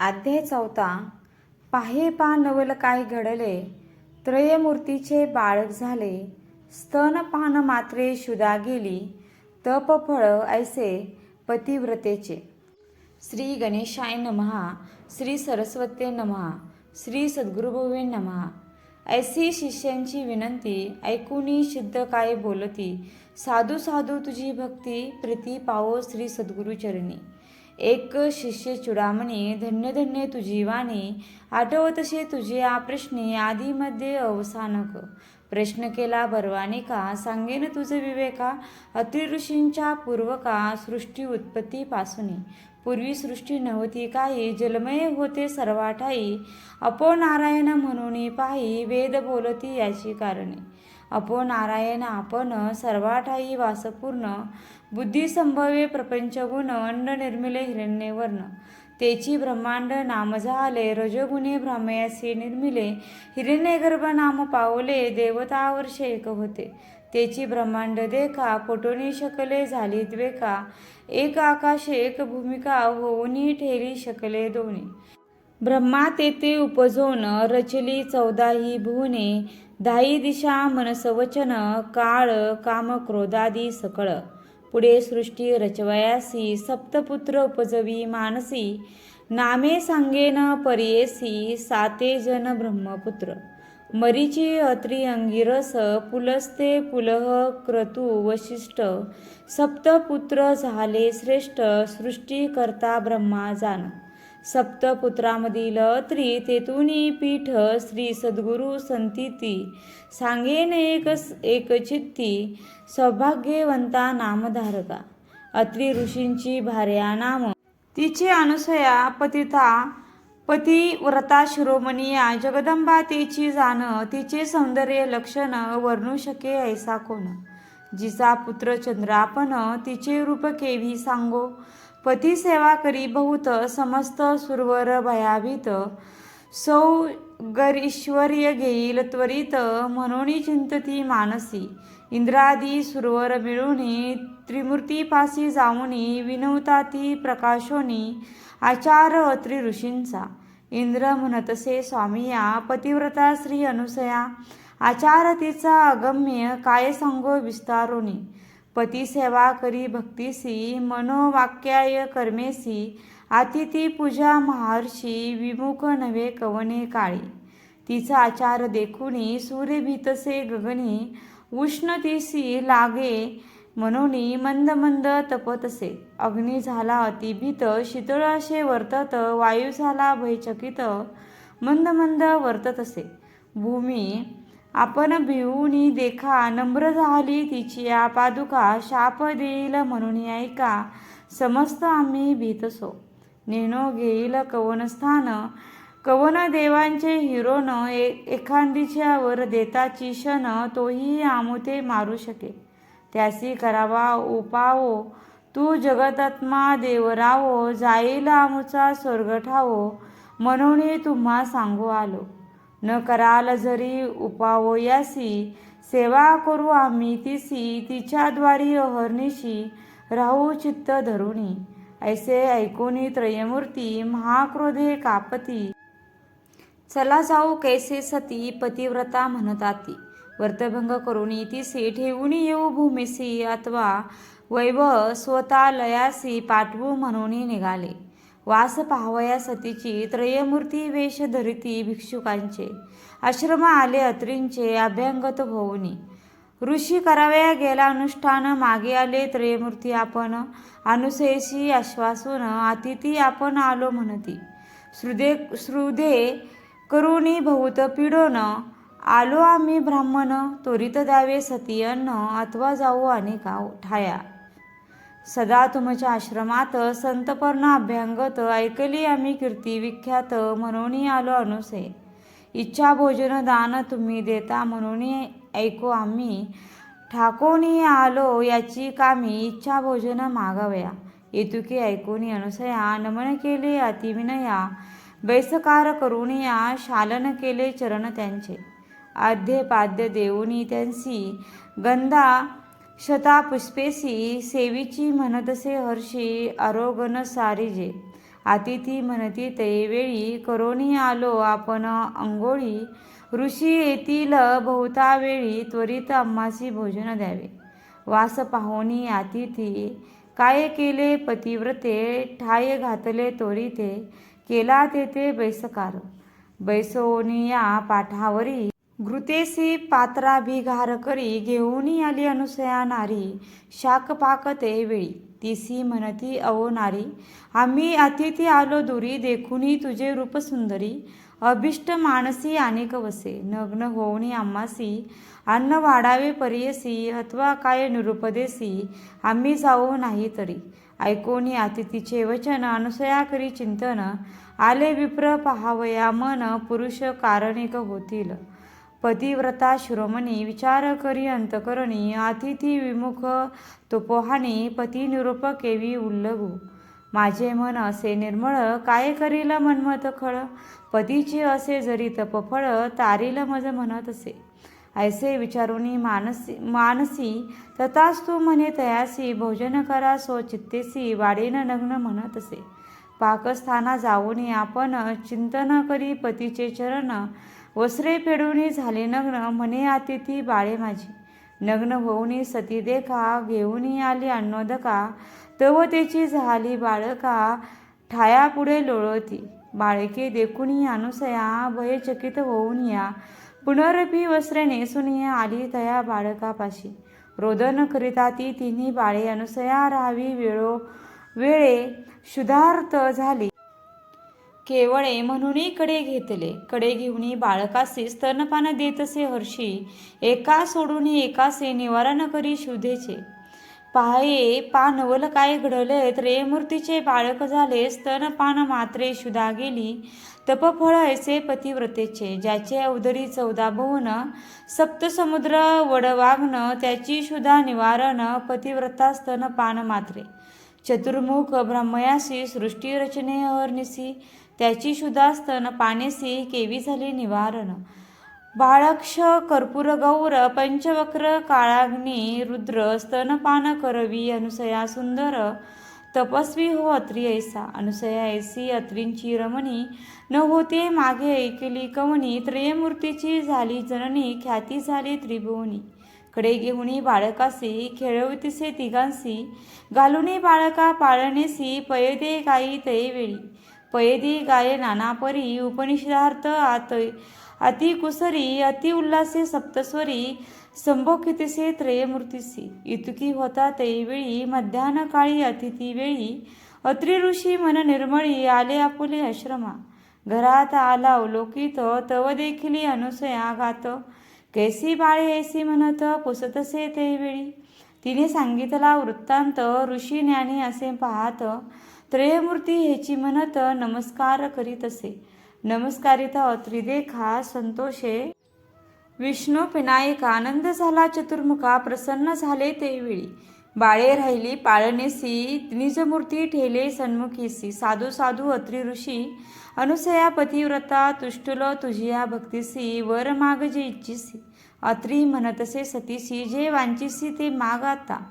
अध्याय चौथा पाहे पा नवल काय घडले? त्रयमूर्तीचे बाळक झाले. स्तनपान मात्रे शुदा गेली. तप फळ ऐसे पतिव्रतेचे. श्री गणेशाय नमहा श्री सरस्वते नमहा श्री सद्गुरुभवे नमहा. ऐसी शिष्यांची विनंती ऐकुनी सिद्ध काय बोलती? साधू साधू तुझी भक्ती प्रीती पावो श्री सद्गुरुचरणी. एक शिष्य चुडामणी धन्य धन्य तुझी वाणी आठवतसे तुझे आ प्रश्ने आधीमध्ये अवसानक प्रश्न केला बरवाने का सांगेन तुझे विवेका अतिऋषींच्या पूर्वका सृष्टी उत्पत्तीपासून पूर्वी सृष्टी नव्हती काही जलमय होते सर्वाठाई. अपो नारायण म्हणून पाही वेद बोलती याची कारणे. अपो नारायण आपण सर्वाठाई वासपूर्ण बुद्धिसंभवे प्रपंचगुण अन्न अंड निर्मिले हिरण्य वर्ण तेची ब्रह्मांड नाम झाले रजगुणे भ्रामयासी निर्मिले. हिरण्यगर्भ नाम पावले देवतावर्ष एक होते. तेची ब्रह्मांड देखा पोटोनी शकले झाली द्वेका. एक आकाश एक भूमिका होऊनी ठेली शकले दोन्ही. ब्रह्मा तेथे उपजोन रचली चौदाही भुवने दाही दिशा मनसवचन काळ काम क्रोधादी सकळ. पुढे सृष्टी रचवयासी सप्तपुत्र उपजवी मानसी नामे सांगेन परियेसी साते जन ब्रह्मपुत्र. मरीची अत्री अंगिरस पुलस्ते पुलह क्रतु वशिष्ठ सप्तपुत्र झाले श्रेष्ठ सृष्टी करता ब्रह्मा जाण सप्तपुत्रामधील अत्री तेतुनी पीठ श्री सद्गुरु संतीती. सांगेन एक एकचित्ती सौभाग्यवंता नामधारका. अत्री ऋषींची भार्या नाम. तिचे अनुसया पतिता पतिव्रता शिरोमणिया जगदंबा तिची जाण तिचे सौंदर्य लक्षण वर्णू शके ऐसा कोण. जिचा पुत्र चंद्रापन तिचे रूप केवी सांगो. पती सेवा करी बहुत समस्त सुरवर भयाभीत सौगरीश्वर्य घेईल त्वरित म्हणून चिंतती मानसी. इंद्रादी सुरवर मिळूनी त्रिमूर्तीपासी जाऊनी विनवता ती प्रकाशोनी आचार अत्रि ऋषींचा इंद्र म्हणतसे स्वामिया पतिव्रता श्री अनुसया आचार तिचा अगम्य काय सांगो विस्तारोनी? पती सेवा करी भक्तीसी मनोवाक्याय कर्मेसी आतिथी पूजा महर्षी विमुख नव्हे कवने काळी. तिचा आचार देखुनी सूर्य भीतसे गगनी उष्णतीसी लागे म्हणून मंद मंद तपतसे. अग्नी झाला अतिभीत शीतळ असे वर्तत वायू झाला भयचकित मंद मंद वर्ततसे. भूमी आपण भिवूनी देखा नम्र झाली तिची या पादुका शाप देईल म्हणून ऐका. समस्त आम्ही भीतसो. नेनो घेईल कवनस्थान कवन देवांचे हिरोन एखांदीच्या वर देताची क्षण तोही आमुते मारू शके. त्यासी करावा उपावो. तू जगतात्मा देवरावो जाईल आमुचा स्वर्ग ठावो म्हणून तुम्हा सांगू आलो. न कराल जरी उपावयासी सेवा करू आम्ही तिसी तिच्याद्वारी अहर्निशी राहू चित्त धरुणी. ऐसे ऐकुनी त्रयमूर्ती महाक्रोधे कापती. चला जाऊ कैसे सती पतिव्रता म्हणताती. वर्तभंग करून तिसे ठेवून येऊ भूमिसी अथवा वैभव स्वतः लयासी पाठवू म्हणून निघाले. वास पाहवया सतीची त्रयमूर्ती वेश धरिती भिक्षुकांचे. आश्रम आले अत्रींचे अभ्यंगत होऊनी ऋषी करावया गेला अनुष्ठान मागे आले त्रयमूर्ती आपण. अनुसेशी आश्वासून अतिथी आपण आलो म्हणती. श्रुदे श्रुदे करुणी बहुत पिडोन. आलो आम्ही ब्राह्मण त्वरित द्यावे सती अन्न अथवा जाऊ अनेका ठाया. सदा तुमच्या आश्रमात संतपर्ण अभ्यंगत ऐकली आम्ही कीर्ती विख्यात म्हणून आलो अनुसे. इच्छा भोजन दान तुम्ही देता म्हणून ऐकू आम्ही. ठाकोनी आलो याची कामी इच्छा भोजन मागावया. येतुकी ऐकून अनुसया नमन केले अतिविनया बैसकार करून या शालन केले चरण त्यांचे. आद्य पाद्य देऊनी त्यांसी. गंधा शता पुष्पेसी सेवीची म्हणतसे हर्षी आरोगन सारिजे. अतिथी म्हणती तयवेळी करोनी आलो आपण अंघोळी ऋषी येतील बहुता वेळी त्वरित अम्मासी भोजन द्यावे. वास पाहुणी अतिथी काय केले पतिव्रते? ठाय घातले त्वरिते केला तेथे बैसकार. बैसोनिया पाठावरी. घृतेसी पात्राभिघार करी घेऊन आली अनुसया नारी शाकपाक ते वेळी. तिसी म्हणती अवो नारी आम्ही अतिथी आलो दुरी देखुनी तुझे रूप सुंदरी. अभिष्ट मानसी अनेक वसे नग्न होऊनी आम्हासी. अन्न वाढावे परियसी अथवा काय निरुपदेसी आम्ही जाऊ नाही तरी. ऐकोनी अतिथीचे वचन अनुसया करी चिंतन. आले विप्र पहावया मन पुरुष कारणिक होतील. पतिव्रता शिरोमणी विचार करी अंतकरणी अतिथी विमुख तुपोहानी पती निरूप केवी उल्लभू माझे मन असे निर्मळ काय करील मनमत खळ? पतीचे असे जरी तपफळ तारील मज म्हणत असे. ऐसे विचारुनी मानसी मानसी तथाच तू म्हणे तयासी भोजन करा सो चित्तेसी वाडेन नग्न म्हणत असे. पाकस्थाना जाऊनी आपण चिंतन करी पतीचे चरण वस्त्रे फेडून झाले नग्न. म्हणे आतिथी बाळे माझी. नग्न होऊनी सती देखा घेऊनी आली अन्नोदका तव त्याची झाली बाळका. ठाया पुढे लोळती. बाळके देखुनी अनुसया भयचकित होऊन या. पुनरपी वस्त्रे नेसून आली तया बाळकापाशी. रोदन करिता ती तिन्ही बाळे अनुसया राहावी वेळो वेळे शुद्धार्थ झाली. केवळे म्हणूनही कडे घेतले. कडे घेऊनही बाळकासी स्तनपान देतसे हर्षी एका सोडून एकासे निवारण करी शुद्धेचे. पाये पानवल काय घडले त्रेमूर्तीचे बाळक झाले स्तनपान मात्रे शुदा गेली. तपफळ ऐसे पतिव्रतेचे ज्याचे अवधरी चौदा भुवन सप्तसमुद्र वडवाग्न त्याची शुदा निवारण पतिव्रता स्तनपान मात्रे. चतुर्मुख ब्रह्मयासी सृष्टी रचने अहर्निसी त्याची शुदा स्तन पानेसी केवी झाली निवारण. बाळक्ष कर्पूर गौर पंचवक्र काळाग्नी रुद्र स्तनपान करवी अनुसया सुंदर तपस्वी हो अत्री ऐसा. अनुसया ऐसी अत्रींची रमणी न होते मागे ऐकली कवनी त्रयमूर्तीची झाली जननी ख्याती झाली त्रिभुवनी. कडे घेऊनी बाळकासी खेळवतीसे तिघांसी घालुनी बाळका पाळणेसी पयदे गाई तयेवेळी पैदी गाये नानापरी उपनिषदार्थ आत अति कुसरी अति उल्हासे सप्तस्वरी संभोखितसे त्रयमूर्तीसी इतुकी होता तैवेळी मध्यान्ह काळी अतिथी वेळी. अत्रि ऋषी मन निर्मळी आले आपुले आश्रमा. घरात आला अवलोकित तव देखील अनुसया गात कैसी बाळे ऐसी म्हणत पुसतसे तेवेळी तिने सांगितला वृत्तांत ऋषी ज्ञानी असे पाहत त्रयमूर्ती हेची म्हणत नमस्कार करीत असे. नमस्कारिता त्रिदेखा संतोषे. विष्णू पिनायक आनंद झाला चतुर्मुखा प्रसन्न झाले ते वेळी बाळे राहिली पाळणेसी निजमूर्ती ठेले सन्मुखीसी. साधू साधू अत्री ऋषी अनुसया पतिव्रता तुष्टुलो तुझिया भक्तीसी वर माग जे इच्छिसी. अत्री म्हणतसे सतीसी जे वांचिसी ते माग आता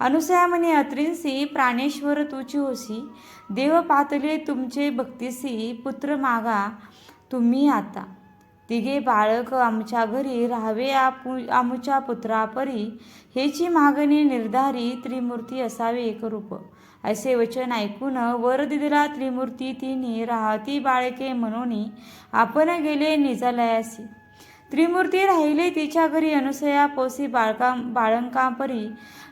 अनुसया म्हणे अत्रिंसी प्राणेश्वर तुची होसी देव पातले तुमचे भक्तीसी पुत्र मागा तुम्ही आता. तिघे बाळक आमच्या घरी राहावे आपू आमच्या पुत्रापरी. हेची मागणी निर्धारी त्रिमूर्ती असावे एकरूप. असे वचन ऐकून वर दिला त्रिमूर्ती तिने राहती बाळके म्हणून आपण गेले निजालयासी. त्रिमूर्ती राहिले तिच्या घरी अनुसया पोसी बाळका बाळंकापरी.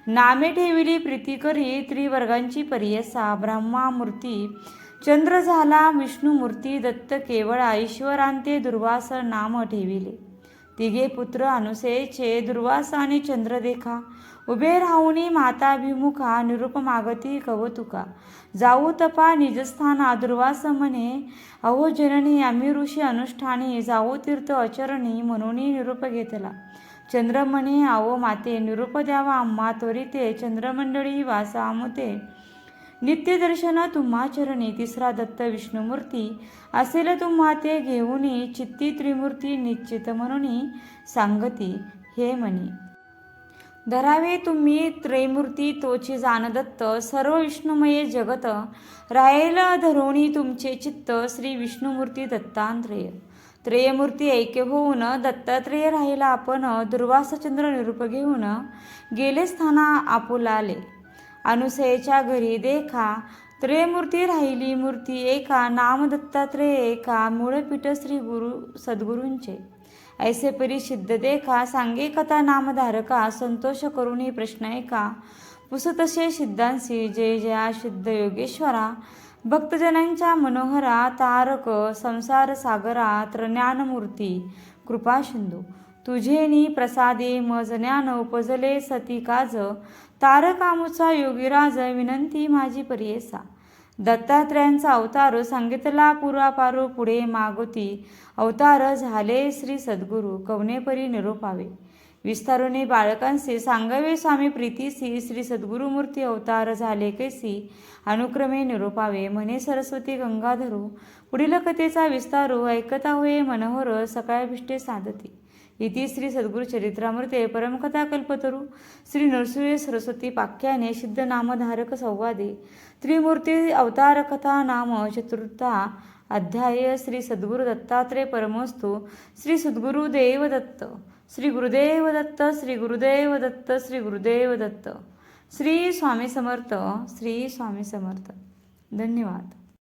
नामे ठेविली प्रीती करी त्रिवर्गांची परियसा ब्रह्मा मूर्ती चंद्र झाला विष्णुमूर्ती दत्त केवळ ईश्वरांते दुर्वास नाम ठेविले. तिघे पुत्र अनुसेचे दुर्वास आणि चंद्रदेखा उभे राहुनी माताभिमुखा निरूप मागती कवतुका. जाऊ तपा निजस्थाना दुर्वास म्हणे अहो जननी आम्ही ऋषी अनुष्ठानी जाऊ तीर्थ अचरणी म्हणून निरूप घेतला. चंद्रमणे आवो माते निरूप द्यावा आम्हा त्वरिते चंद्रमंडळी वासामुते. नित्यदर्शन तुम्हा चरणी तिसरा दत्त विष्णुमूर्ती. असेल तुम्हा ते घेऊनी चित्ती त्रिमूर्ती निश्चित म्हणून सांगती हे म्हणे. धरावे तुम्ही त्रैमूर्ती तोची जानदत्त सर्व विष्णुमये जगत. राहील धरोणी तुमचे चित्त श्री विष्णुमूर्ती दत्तांत्रेय. त्रयमूर्ती ऐक्य होऊन दत्तात्रेय राहिला आपण. दुर्वासचंद्र निरूप घेऊन गेले स्थाना आपुलाले. अनुसयेच्या घरी देखा. त्रयमूर्ती राहिली मूर्ती एका नामदत्तात्रेय एका मूळपीठ श्री गुरु सद्गुरूंचे. ऐसे परिशिद्ध देखा सांगे कथा नामधारका संतोष करुणी प्रश्न ऐका. पुसतसे सिद्धांसी जय जया सिद्ध योगेश्वरा. भक्तजनांच्या मनोहरा तारक संसार सागरा त्रज्ञानमूर्ती कृपा सिंधू. तुझेनी प्रसादे मज ज्ञान उपजले सती काज. तारकामुचा योगीराज विनंती माझी परियेसा दत्तात्रयांचा अवतार सांगितला पुरापारो पुढे मागोती. अवतार झाले श्री सद्गुरू कवनेपरी निरोपावे. विस्तारुने बाळकांचे सांगावे स्वामी प्रीतीसी श्री सद्गुरुमूर्ती अवतार झाले कैसी. अनुक्रमे निरोपावे म्हणे सरस्वती गंगाधरू. पुढील कथेचा विस्तारू ऐकता होय मनोहर सकाळभिष्टे साधती. इति श्री सद्गुरु चरित्रामृते परमकथा कल्पतरू श्री नरसुळे सरस्वती पाख्याने सिद्ध नामधारक संवादे त्रिमूर्ती अवतार कथा नाम चतुर्था अध्याय श्री सद्गुरु दत्तात्रय परमस्तु श्री सद्गुरुदेव दत्त श्री गुरुदेव दत्त श्री गुरुदेव दत्त श्री गुरुदेव दत्त श्री स्वामी समर्थ श्री स्वामी समर्थ धन्यवाद